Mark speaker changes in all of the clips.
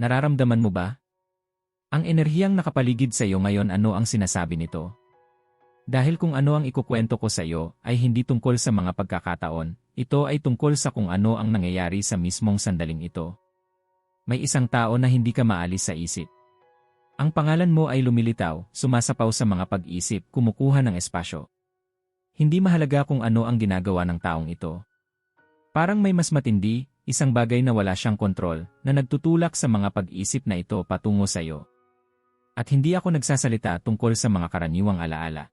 Speaker 1: Nararamdaman mo ba? Ang enerhiyang nakapaligid sa iyo ngayon ano ang sinasabi nito? Dahil kung ano ang ikukwento ko sa iyo ay hindi tungkol sa mga pagkakataon, ito ay tungkol sa kung ano ang nangyayari sa mismong sandaling ito. May isang tao na hindi ka maalis sa isip. Ang pangalan mo ay lumilitaw, sumasapaw sa mga pag-isip, kumukuha ng espasyo. Hindi mahalaga kung ano ang ginagawa ng taong ito. Parang may mas matindi, isang bagay na wala siyang kontrol, na nagtutulak sa mga pag-isip na ito patungo sa iyo. At hindi ako nagsasalita tungkol sa mga karaniwang alaala.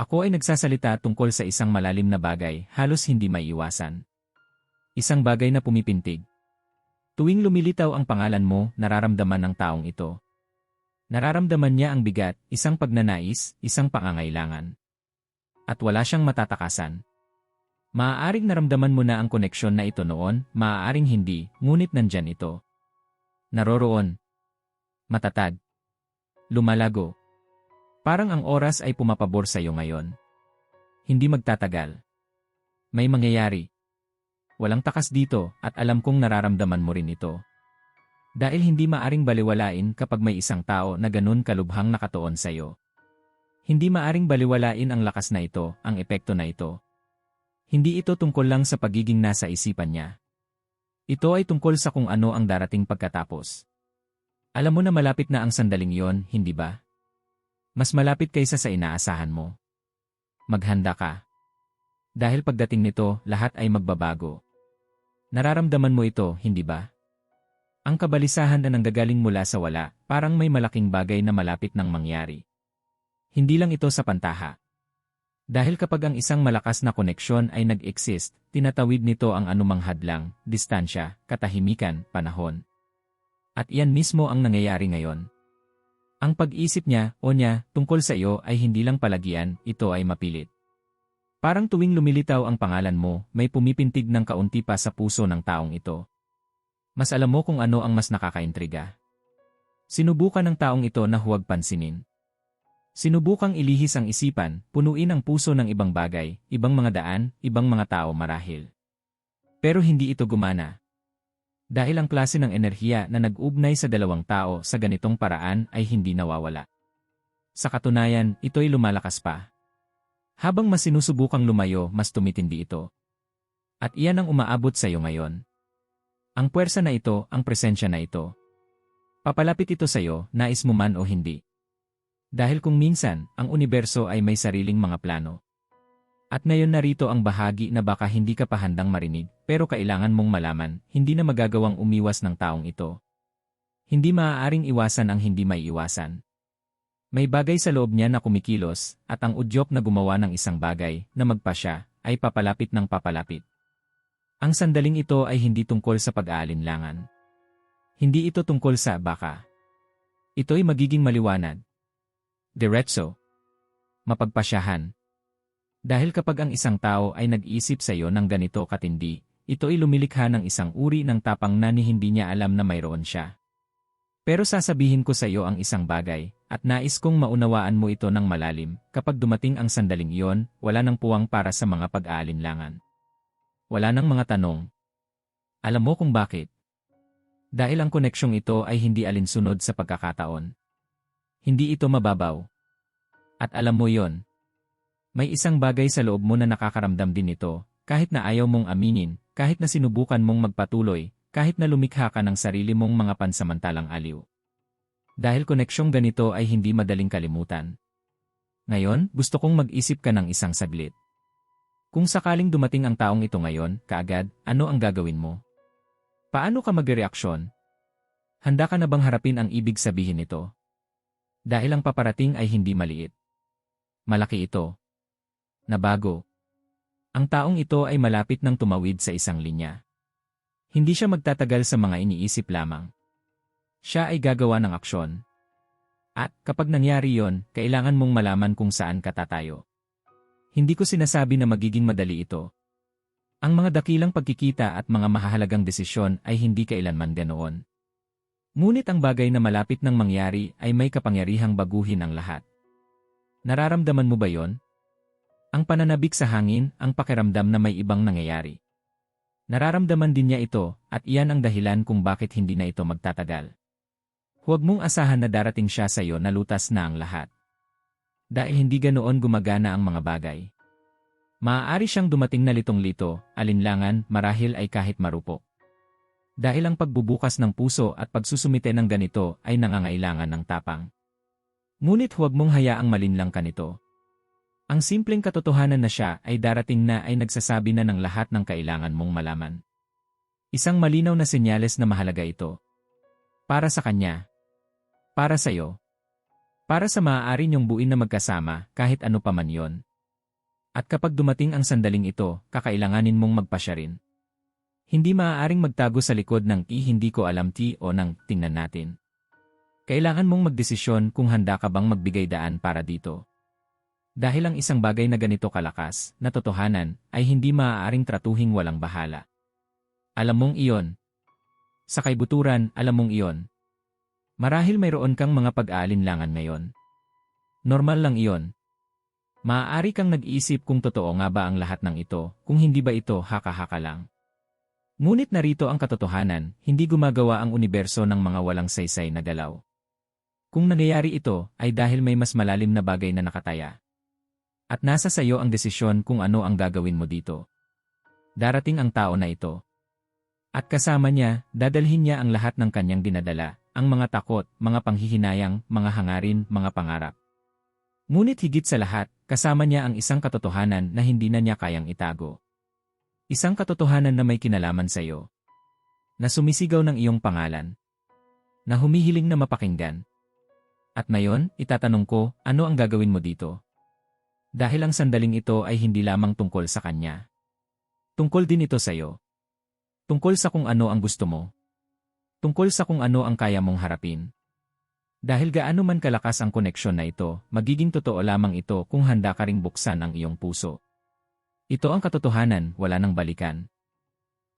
Speaker 1: Ako ay nagsasalita tungkol sa isang malalim na bagay, halos hindi maiiwasan. Isang bagay na pumipintig. Tuwing lumilitaw ang pangalan mo, nararamdaman ng taong ito. Nararamdaman niya ang bigat, isang pagnanais, isang pangangailangan. At wala siyang matatakasan. Maaaring naramdaman mo na ang koneksyon na ito noon, maaaring hindi, ngunit nandyan ito. Naroroon. Matatag. Lumalago. Parang ang oras ay pumapabor sa iyo ngayon. Hindi magtatagal. May mangyayari. Walang takas dito at alam kong nararamdaman mo rin ito. Dahil hindi maaring baliwalain kapag may isang tao na ganun kalubhang nakatuon sa iyo. Hindi maaring baliwalain ang lakas na ito, ang epekto na ito. Hindi ito tungkol lang sa pagiging nasa isipan niya. Ito ay tungkol sa kung ano ang darating pagkatapos. Alam mo na malapit na ang sandaling yon, hindi ba? Mas malapit kaysa sa inaasahan mo. Maghanda ka. Dahil pagdating nito, lahat ay magbabago. Nararamdaman mo ito, hindi ba? Ang kabalisahan na nanggagaling mula sa wala, parang may malaking bagay na malapit nang mangyari. Hindi lang ito sa pantaha. Dahil kapag ang isang malakas na koneksyon ay nag-exist, tinatawid nito ang anumang hadlang, distansya, katahimikan, panahon. At iyan mismo ang nangyayari ngayon. Ang pag-isip niya o niya tungkol sa iyo ay hindi lang palagian, ito ay mapilit. Parang tuwing lumilitaw ang pangalan mo, may pumipintig ng kaunti pa sa puso ng taong ito. Mas alam mo kung ano ang mas nakakaintriga. Sinubukan ng taong ito na huwag pansinin. Sinubukang ilihis ang isipan, punuin ang puso ng ibang bagay, ibang mga daan, ibang mga tao marahil. Pero hindi ito gumana. Dahil ang klase ng enerhiya na nag-ugnay sa dalawang tao sa ganitong paraan ay hindi nawawala. Sa katunayan, ito'y lumalakas pa. Habang mas sinusubukang lumayo, mas tumitindi ito. At iyan ang umaabot sa iyo ngayon. Ang puwersa na ito, ang presensya na ito. Papalapit ito sa iyo, nais mo man o hindi. Dahil kung minsan, ang universo ay may sariling mga plano. At ngayon narito ang bahagi na baka hindi ka pa handang marinig, pero kailangan mong malaman, hindi na magagawang umiwas ng taong ito. Hindi maaaring iwasan ang hindi may iwasan. May bagay sa loob niya na kumikilos, at ang udyok na gumawa ng isang bagay, na magpasya, ay papalapit ng papalapit. Ang sandaling ito ay hindi tungkol sa pag-aalinlangan. Hindi ito tungkol sa baka. Ito'y magiging maliwanag. Diretso. Mapagpasyahan. Dahil kapag ang isang tao ay nag-isip sa iyo ng ganito katindi, ito ay lumilikha ng isang uri ng tapang na ni hindi niya alam na mayroon siya. Pero sasabihin ko sa iyo ang isang bagay, at nais kong maunawaan mo ito ng malalim, kapag dumating ang sandaling iyon, wala nang puwang para sa mga pag-aalinlangan. Wala nang mga tanong. Alam mo kung bakit? Dahil ang koneksyong ito ay hindi alinsunod sa pagkakataon. Hindi ito mababaw. At alam mo yon, may isang bagay sa loob mo na nakakaramdam din ito, kahit na ayaw mong aminin, kahit na sinubukan mong magpatuloy, kahit na lumikha ka ng sarili mong mga pansamantalang aliw. Dahil koneksyong ganito ay hindi madaling kalimutan. Ngayon, gusto kong mag-isip ka ng isang saglit. Kung sakaling dumating ang taong ito ngayon, kaagad, ano ang gagawin mo? Paano ka magreaksyon? Handa ka na bang harapin ang ibig sabihin nito? Dahil ang paparating ay hindi maliit. Malaki ito na bago. Ang taong ito ay malapit ng tumawid sa isang linya. Hindi siya magtatagal sa mga iniisip lamang. Siya ay gagawa ng aksyon. At kapag nangyari yon, kailangan mong malaman kung saan ka tatayo. Hindi ko sinasabi na magiging madali ito. Ang mga dakilang pagkikita at mga mahahalagang desisyon ay hindi kailanman ganoon. Ngunit ang bagay na malapit ng mangyari ay may kapangyarihang baguhin ang lahat. Nararamdaman mo ba yon? Ang pananabik sa hangin, ang pakiramdam na may ibang nangyayari. Nararamdaman din niya ito, at iyan ang dahilan kung bakit hindi na ito magtatagal. Huwag mong asahan na darating siya sa iyo na lutas na ang lahat. Dahil hindi ganoon gumagana ang mga bagay. Maaari siyang dumating na litong-lito, alinlangan, marahil ay kahit marupok. Dahil ang pagbubukas ng puso at pagsusumite ng ganito ay nangangailangan ng tapang. Ngunit huwag mong hayaang malinlang ka nito. Ang simpleng katotohanan na siya ay darating na ay nagsasabi na ng lahat ng kailangan mong malaman. Isang malinaw na senyales na mahalaga ito. Para sa kanya, para sa iyo. Para sa maaari niyong buin na magkasama kahit ano pa man yon. At kapag dumating ang sandaling ito, kakailanganin mong magpasya rin. Hindi maaaring magtago sa likod ng i hindi ko alam ti o ng tingnan natin. Kailangan mong magdesisyon kung handa ka bang magbigay daan para dito. Dahil ang isang bagay na ganito kalakas, na totohanan, ay hindi maaaring tratuhing walang bahala. Alam mong iyon. Sa kaibuturan, alam mong iyon. Marahil mayroon kang mga pag-aalinlangan ngayon. Normal lang iyon. Maaari kang nag-iisip kung totoo nga ba ang lahat ng ito, kung hindi ba ito haka-haka lang. Ngunit narito ang katotohanan, hindi gumagawa ang universo ng mga walang saysay na galaw. Kung nangyayari ito, ay dahil may mas malalim na bagay na nakataya. At nasa sa iyo ang desisyon kung ano ang gagawin mo dito. Darating ang tao na ito. At kasama niya, dadalhin niya ang lahat ng kanyang dinadala, ang mga takot, mga panghihinayang, mga hangarin, mga pangarap. Ngunit higit sa lahat, kasama niya ang isang katotohanan na hindi na niya kayang itago. Isang katotohanan na may kinalaman sa iyo. Na sumisigaw ng iyong pangalan. Na humihiling na mapakinggan. At ngayon, itatanong ko, ano ang gagawin mo dito? Dahil ang sandaling ito ay hindi lamang tungkol sa kanya. Tungkol din ito sa iyo. Tungkol sa kung ano ang gusto mo. Tungkol sa kung ano ang kaya mong harapin. Dahil gaano man kalakas ang koneksyon na ito, magiging totoo lamang ito kung handa ka ring buksan ang iyong puso. Ito ang katotohanan, wala nang balikan.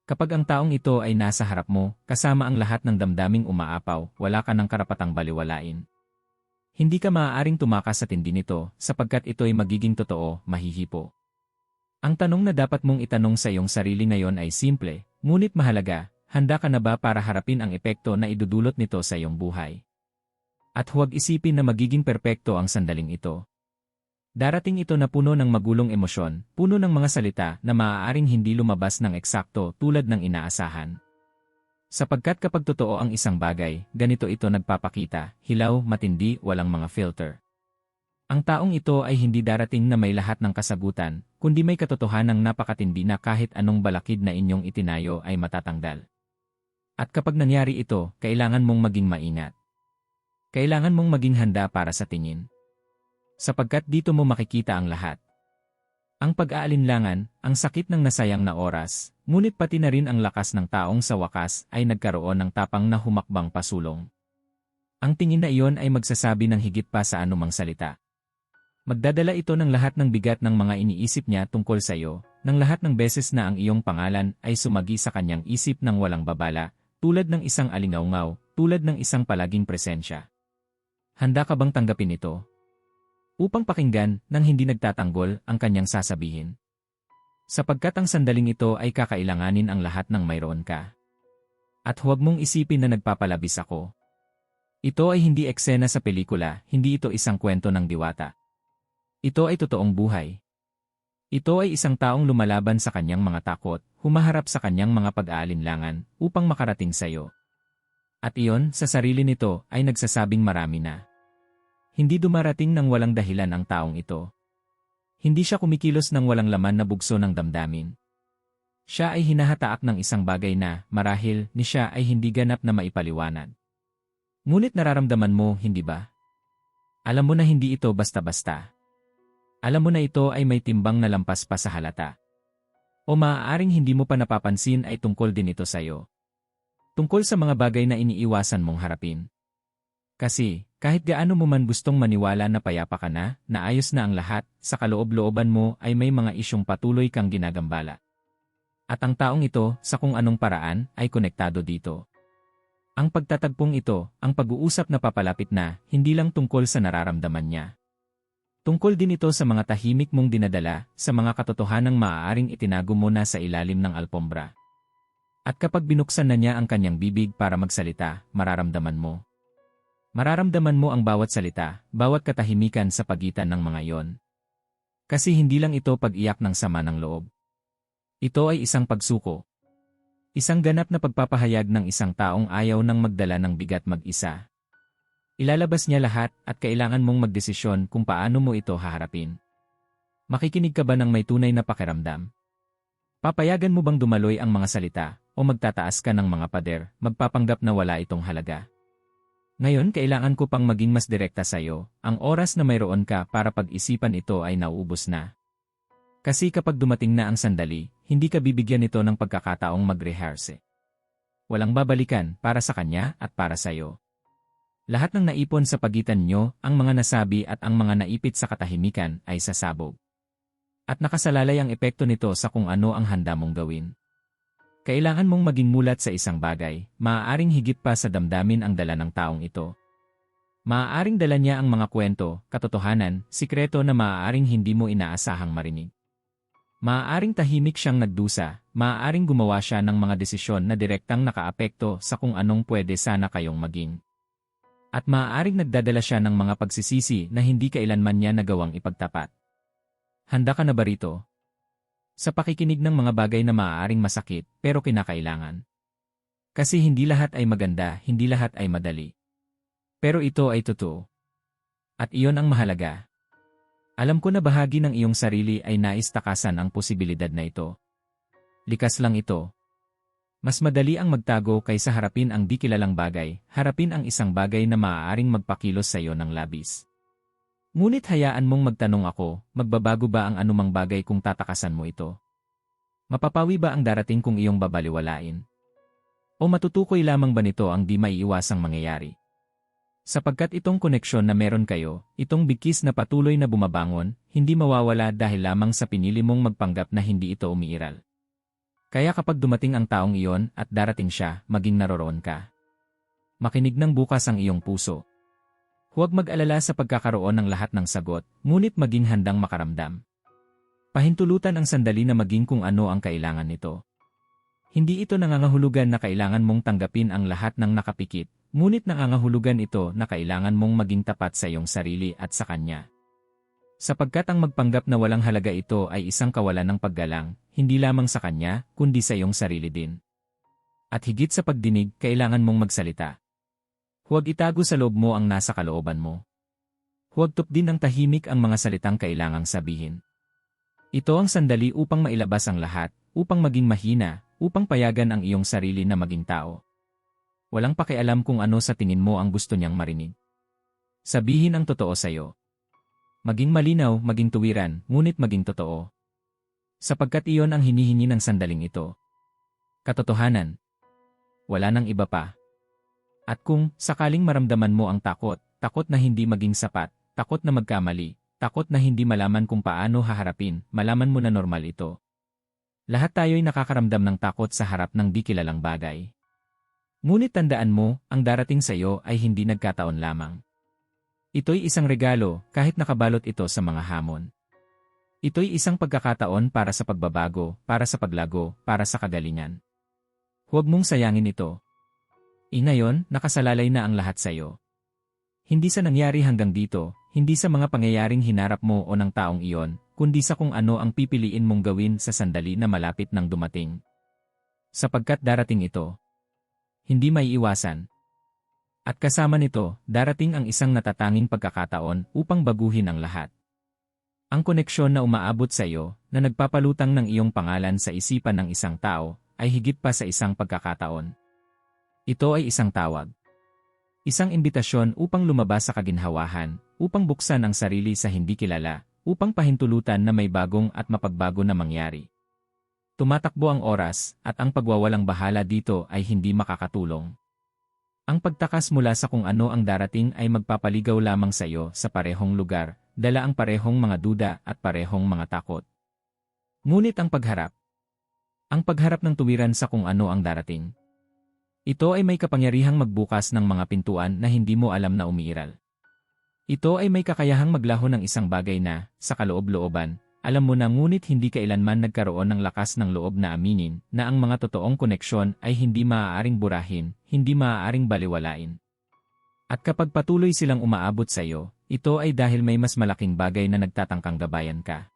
Speaker 1: Kapag ang taong ito ay nasa harap mo, kasama ang lahat ng damdaming umaapaw, wala ka ng karapatang baliwalain. Hindi ka maaaring tumakas sa tindi nito, sapagkat ito ay magiging totoo, mahihipo. Ang tanong na dapat mong itanong sa iyong sarili ngayon ay simple, ngunit mahalaga, Handa ka na ba para harapin ang epekto na idudulot nito sa iyong buhay? At huwag isipin na magiging perpekto ang sandaling ito. Darating ito na puno ng magulong emosyon, puno ng mga salita na maaaring hindi lumabas ng eksakto tulad ng inaasahan. Sapagkat kapag totoo ang isang bagay, ganito ito nagpapakita, hilaw, matindi, walang mga filter. Ang taong ito ay hindi darating na may lahat ng kasagutan, kundi may katotohanang napakatindi na kahit anong balakid na inyong itinayo ay matatanggal. At kapag nangyari ito, kailangan mong maging maingat. Kailangan mong maging handa para sa tingin. Sapagkat dito mo makikita ang lahat. Ang pag-aalinlangan, ang sakit ng nasayang na oras, ngunit pati na rin ang lakas ng taong sa wakas ay nagkaroon ng tapang na humakbang pasulong. Ang tingin na iyon ay magsasabi ng higit pa sa anumang salita. Magdadala ito ng lahat ng bigat ng mga iniisip niya tungkol sa iyo, ng lahat ng beses na ang iyong pangalan ay sumagi sa kanyang isip ng walang babala, tulad ng isang alingaungaw, tulad ng isang palaging presensya. Handa ka bang tanggapin ito? Upang pakinggan nang hindi nagtatanggol ang kanyang sasabihin. Sapagkat ang sandaling ito ay kakailanganin ang lahat ng mayroon ka. At huwag mong isipin na nagpapalabis ako. Ito ay hindi eksena sa pelikula, hindi ito isang kwento ng diwata. Ito ay totoong buhay. Ito ay isang taong lumalaban sa kanyang mga takot, humaharap sa kanyang mga pag-aalinlangan, upang makarating sa iyo. At iyon, sa sarili nito, ay nagsasabing marami na. Hindi dumarating ng walang dahilan ang taong ito. Hindi siya kumikilos ng walang laman na bugso ng damdamin. Siya ay hinahataak ng isang bagay na, marahil, ni siya ay hindi ganap na maipaliwanag. Ngunit nararamdaman mo, hindi ba? Alam mo na hindi ito basta-basta. Alam mo na ito ay may timbang na lampas pa sa halata. O maaaring hindi mo pa napapansin ay tungkol din ito sa iyo. Tungkol sa mga bagay na iniiwasan mong harapin. Kasi, kahit gaano mo man gustong maniwala na payapa ka na, na ayos na ang lahat, sa kaloob-looban mo ay may mga isyong patuloy kang ginagambala. At ang taong ito, sa kung anong paraan, ay konektado dito. Ang pagtatagpong ito, ang pag-uusap na papalapit na, hindi lang tungkol sa nararamdaman niya. Tungkol din ito sa mga tahimik mong dinadala, sa mga katotohanang maaaring itinago mo na sa ilalim ng alpombra. At kapag binuksan na niya ang kanyang bibig para magsalita, mararamdaman mo. Mararamdaman mo ang bawat salita, bawat katahimikan sa pagitan ng mga iyon. Kasi hindi lang ito pag-iyak ng sama ng loob. Ito ay isang pagsuko. Isang ganap na pagpapahayag ng isang taong ayaw nang magdala ng bigat mag-isa. Ilalabas niya lahat at kailangan mong magdesisyon kung paano mo ito haharapin. Makikinig ka ba ng may tunay na pakiramdam? Papayagan mo bang dumaloy ang mga salita o magtataas ka ng mga pader, magpapanggap na wala itong halaga. Ngayon kailangan ko pang maging mas direkta sa iyo, ang oras na mayroon ka para pag-isipan ito ay nauubos na. Kasi kapag dumating na ang sandali, hindi ka bibigyan nito ng pagkakataong mag-rehearse. Walang babalikan para sa kanya at para sa iyo. Lahat ng naipon sa pagitan nyo, ang mga nasabi at ang mga naipit sa katahimikan ay sasabog. At nakasalalay ang epekto nito sa kung ano ang handa mong gawin. Kailangan mong maging mulat sa isang bagay, maaaring higit pa sa damdamin ang dala ng taong ito. Maaaring dala niya ang mga kwento, katotohanan, sikreto na maaaring hindi mo inaasahang marinig. Maaaring tahimik siyang nagdusa, maaaring gumawa siya ng mga desisyon na direktang nakaapekto sa kung anong pwede sana kayong maging. At maaaring nagdadala siya ng mga pagsisisi na hindi kailanman niya nagawang ipagtapat. Handa ka na ba rito? Sa pakikinig ng mga bagay na maaaring masakit pero kinakailangan. Kasi hindi lahat ay maganda, hindi lahat ay madali. Pero ito ay totoo. At iyon ang mahalaga. Alam ko na bahagi ng iyong sarili ay nais takasan ang posibilidad na ito. Likas lang ito. Mas madali ang magtago kaysa harapin ang di kilalang bagay, harapin ang isang bagay na maaaring magpakilos sa iyo ng labis. Ngunit hayaan mong magtanong ako, magbabago ba ang anumang bagay kung tatakasan mo ito? Mapapawi ba ang darating kung iyong babaliwalain? O matutukoy lamang ba nito ang di maiiwasang mangyayari? Sapagkat itong koneksyon na meron kayo, itong bigkis na patuloy na bumabangon, hindi mawawala dahil lamang sa pinili mong magpanggap na hindi ito umiiral. Kaya kapag dumating ang taong iyon at darating siya, maging naroroon ka. Makinig ng bukas ang iyong puso, Huwag mag-alala sa pagkakaroon ng lahat ng sagot, ngunit maging handang makaramdam. Pahintulutan ang sandali na maging kung ano ang kailangan nito. Hindi ito nangangahulugan na kailangan mong tanggapin ang lahat ng nakapikit, ngunit nangangahulugan ito na kailangan mong maging tapat sa iyong sarili at sa kanya. Sapagkat ang magpanggap na walang halaga ito ay isang kawalan ng paggalang, hindi lamang sa kanya, kundi sa iyong sarili din. At higit sa pagdinig, kailangan mong magsalita. Huwag itago sa loob mo ang nasa kalooban mo. Huwag tupdin ng tahimik ang mga salitang kailangang sabihin. Ito ang sandali upang mailabas ang lahat, upang maging mahina, upang payagan ang iyong sarili na maging tao. Walang pakialam kung ano sa tingin mo ang gusto niyang marinig. Sabihin ang totoo sa iyo. Maging malinaw, maging tuwiran, ngunit maging totoo. Sapagkat iyon ang hinihingi ng sandaling ito. Katotohanan. Wala nang iba pa. At kung sakaling maramdaman mo ang takot, takot na hindi maging sapat, takot na magkamali, takot na hindi malaman kung paano haharapin, malaman mo na normal ito. Lahat tayo'y nakakaramdam ng takot sa harap ng di kilalang bagay. Ngunit tandaan mo, ang darating sa iyo ay hindi nagkataon lamang. Ito'y isang regalo kahit nakabalot ito sa mga hamon. Ito'y isang pagkakataon para sa pagbabago, para sa paglago, para sa kagalingan. Huwag mong sayangin ito, Ngayon, nakasalalay na ang lahat sa iyo. Hindi sa nangyari hanggang dito, hindi sa mga pangyayaring hinarap mo o ng taong iyon, kundi sa kung ano ang pipiliin mong gawin sa sandali na malapit ng dumating. Sapagkat darating ito. Hindi may iwasan. At kasama nito, darating ang isang natatanging pagkakataon upang baguhin ang lahat. Ang koneksyon na umaabot sa iyo, na nagpapalutang ng iyong pangalan sa isipan ng isang tao, ay higit pa sa isang pagkakataon. Ito ay isang tawag. Isang imbitasyon upang lumabas sa kaginhawahan, upang buksan ang sarili sa hindi kilala, upang pahintulutan na may bagong at mapagbago na mangyari. Tumatakbo ang oras, at ang pagwawalang bahala dito ay hindi makakatulong. Ang pagtakas mula sa kung ano ang darating ay magpapaligaw lamang sa iyo sa parehong lugar, dala ang parehong mga duda at parehong mga takot. Ngunit ang pagharap. Ang pagharap ng tuwiran sa kung ano ang darating ito ay may kapangyarihang magbukas ng mga pintuan na hindi mo alam na umiiral. Ito ay may kakayahang maglaho ng isang bagay na, sa kaloob-looban, alam mo na ngunit hindi kailanman nagkaroon ng lakas ng loob na aminin na ang mga totoong koneksyon ay hindi maaaring burahin, hindi maaaring baliwalain. At kapag patuloy silang umaabot sa iyo, ito ay dahil may mas malaking bagay na nagtatangkang gabayan ka.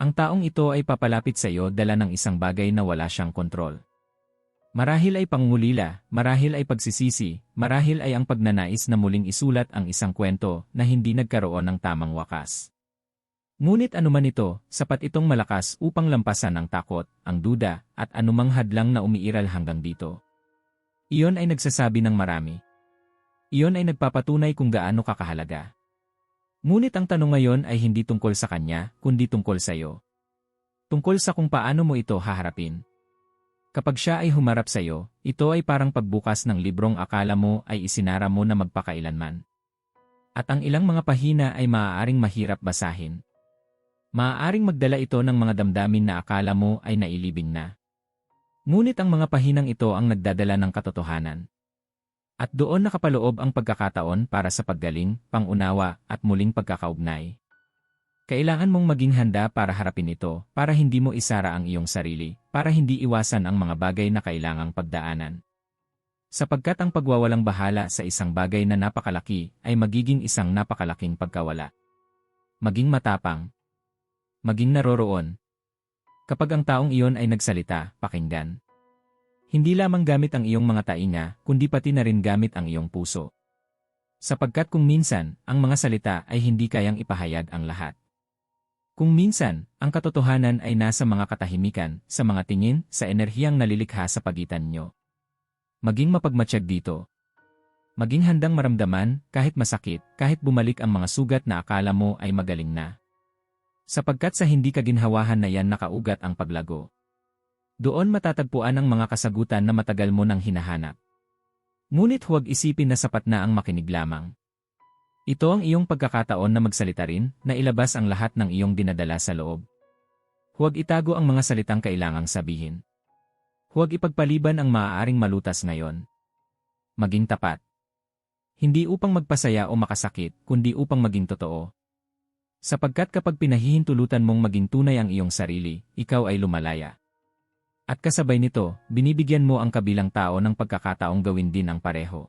Speaker 1: Ang taong ito ay papalapit sa iyo dala ng isang bagay na wala siyang kontrol. Marahil ay pangulila, marahil ay pagsisisi, marahil ay ang pagnanais na muling isulat ang isang kwento na hindi nagkaroon ng tamang wakas. Ngunit anuman ito, sapat itong malakas upang lampasan ang takot, ang duda, at anumang hadlang na umiiral hanggang dito. Iyon ay nagsasabi ng marami. Iyon ay nagpapatunay kung gaano kakahalaga. Ngunit ang tanong ngayon ay hindi tungkol sa kanya, kundi tungkol sa iyo. Tungkol sa kung paano mo ito haharapin. Kapag siya ay humarap sa iyo, ito ay parang pagbukas ng librong akala mo ay isinara mo na magpakailanman. At ang ilang mga pahina ay maaaring mahirap basahin. Maaaring magdala ito ng mga damdamin na akala mo ay nailibing na. Ngunit ang mga pahinang ito ang nagdadala ng katotohanan. At doon nakapaloob ang pagkakataon para sa paggaling, pangunawa, at muling pagkakaugnay. Kailangan mong maging handa para harapin ito, para hindi mo isara ang iyong sarili, para hindi iwasan ang mga bagay na kailangang pagdaanan. Sapagkat ang pagwawalang bahala sa isang bagay na napakalaki ay magiging isang napakalaking pagkawala. Maging matapang, maging naroroon. Kapag ang taong iyon ay nagsalita, pakinggan. Hindi lamang gamit ang iyong mga tainga, kundi pati na rin gamit ang iyong puso. Sapagkat kung minsan, ang mga salita ay hindi kayang ipahayag ang lahat. Kung minsan, ang katotohanan ay nasa mga katahimikan, sa mga tingin, sa enerhiyang nalilikha sa pagitan nyo. Maging mapagmatsyag dito. Maging handang maramdaman, kahit masakit, kahit bumalik ang mga sugat na akala mo ay magaling na. Sapagkat sa hindi kaginhawahan na yan nakaugat ang paglago. Doon matatagpuan ang mga kasagutan na matagal mo nang hinahanap. Ngunit huwag isipin na sapat na ang makinig lamang. Ito ang iyong pagkakataon na magsalita rin, na ilabas ang lahat ng iyong dinadala sa loob. Huwag itago ang mga salitang kailangang sabihin. Huwag ipagpaliban ang maaaring malutas ngayon. Maging tapat. Hindi upang magpasaya o makasakit, kundi upang maging totoo. Sapagkat kapag pinahihintulutan mong maging tunay ang iyong sarili, ikaw ay lumalaya. At kasabay nito, binibigyan mo ang kabilang tao ng pagkakataong gawin din ang pareho.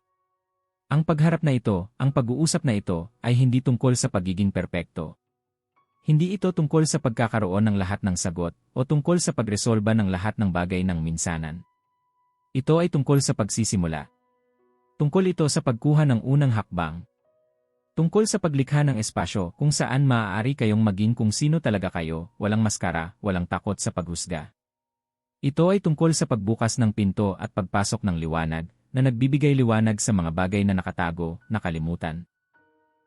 Speaker 1: Ang pagharap na ito, ang pag-uusap na ito, ay hindi tungkol sa pagiging perpekto. Hindi ito tungkol sa pagkakaroon ng lahat ng sagot o tungkol sa pagresolba ng lahat ng bagay ng minsanan. Ito ay tungkol sa pagsisimula. Tungkol ito sa pagkuha ng unang hakbang, Tungkol sa paglikha ng espasyo kung saan maaari kayong maging kung sino talaga kayo, walang maskara, walang takot sa paghusga. Ito ay tungkol sa pagbukas ng pinto at pagpasok ng liwanag na nagbibigay liwanag sa mga bagay na nakatago, nakalimutan.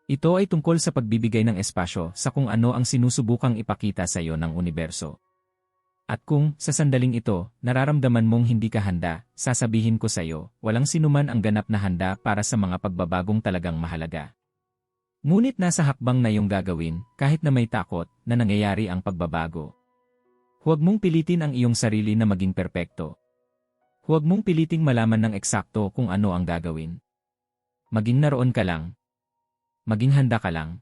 Speaker 1: Ito ay tungkol sa pagbibigay ng espasyo sa kung ano ang sinusubukang ipakita sa iyo ng universo. At kung, sa sandaling ito, nararamdaman mong hindi ka handa, sasabihin ko sa iyo, walang sinuman ang ganap na handa para sa mga pagbabagong talagang mahalaga. Ngunit nasa hakbang na iyong gagawin, kahit na may takot, na nangyayari ang pagbabago. Huwag mong pilitin ang iyong sarili na maging perpekto. Huwag mong piliting malaman ng eksakto kung ano ang gagawin. Maging naroon ka lang. Maging handa ka lang.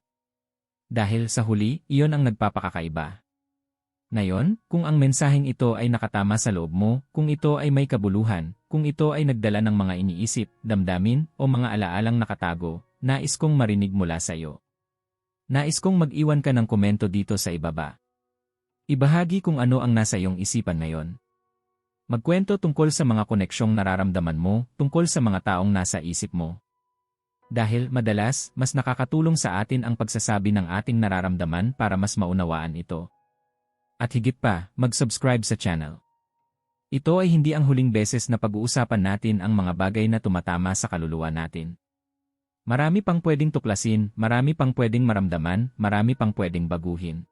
Speaker 1: Dahil sa huli, iyon ang nagpapakakaiba. Ngayon, kung ang mensaheng ito ay nakatama sa loob mo, kung ito ay may kabuluhan, kung ito ay nagdala ng mga iniisip, damdamin, o mga alaalang nakatago, Nais kong marinig mula sa iyo. Nais kong mag-iwan ka ng komento dito sa ibaba. Ibahagi kung ano ang nasa iyong isipan ngayon. Magkwento tungkol sa mga koneksyong nararamdaman mo, tungkol sa mga taong nasa isip mo. Dahil, madalas, mas nakakatulong sa atin ang pagsasabi ng ating nararamdaman para mas maunawaan ito. At higit pa, mag-subscribe sa channel. Ito ay hindi ang huling beses na pag-uusapan natin ang mga bagay na tumatama sa kaluluwa natin. Marami pang pwedeng tuklasin, marami pang pwedeng maramdaman, marami pang pwedeng baguhin.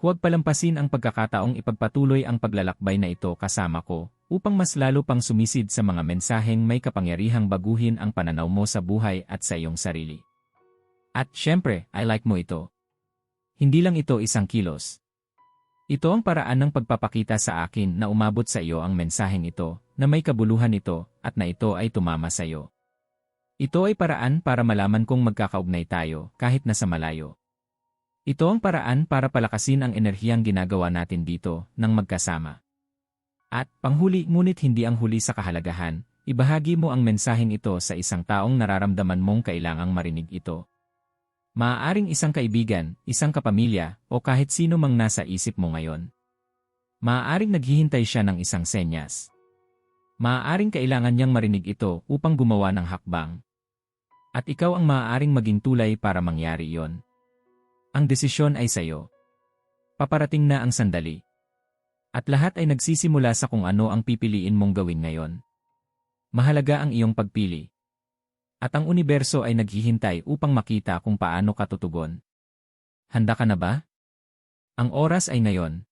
Speaker 1: Huwag palampasin ang pagkakataong ipagpatuloy ang paglalakbay na ito kasama ko, upang mas lalo pang sumisid sa mga mensaheng may kapangyarihang baguhin ang pananaw mo sa buhay at sa iyong sarili. At syempre, I like mo ito. Hindi lang ito isang kilos. Ito ang paraan ng pagpapakita sa akin na umabot sa iyo ang mensaheng ito, na may kabuluhan ito, at na ito ay tumama sa iyo. Ito ay paraan para malaman kung magkakaugnay tayo kahit nasa malayo. Ito ang paraan para palakasin ang enerhiyang ginagawa natin dito, ng magkasama. At, panghuli ngunit hindi ang huli sa kahalagahan, ibahagi mo ang mensaheng ito sa isang taong nararamdaman mong kailangang marinig ito. Maaaring isang kaibigan, isang kapamilya, o kahit sino mang nasa isip mo ngayon. Maaaring naghihintay siya ng isang senyas. Maaaring kailangan niyang marinig ito upang gumawa ng hakbang. At ikaw ang maaaring maging tulay para mangyari iyon. Ang desisyon ay sayo. Paparating na ang sandali. At lahat ay nagsisimula sa kung ano ang pipiliin mong gawin ngayon. Mahalaga ang iyong pagpili. At ang universo ay naghihintay upang makita kung paano ka tutugon. Handa ka na ba? Ang oras ay ngayon.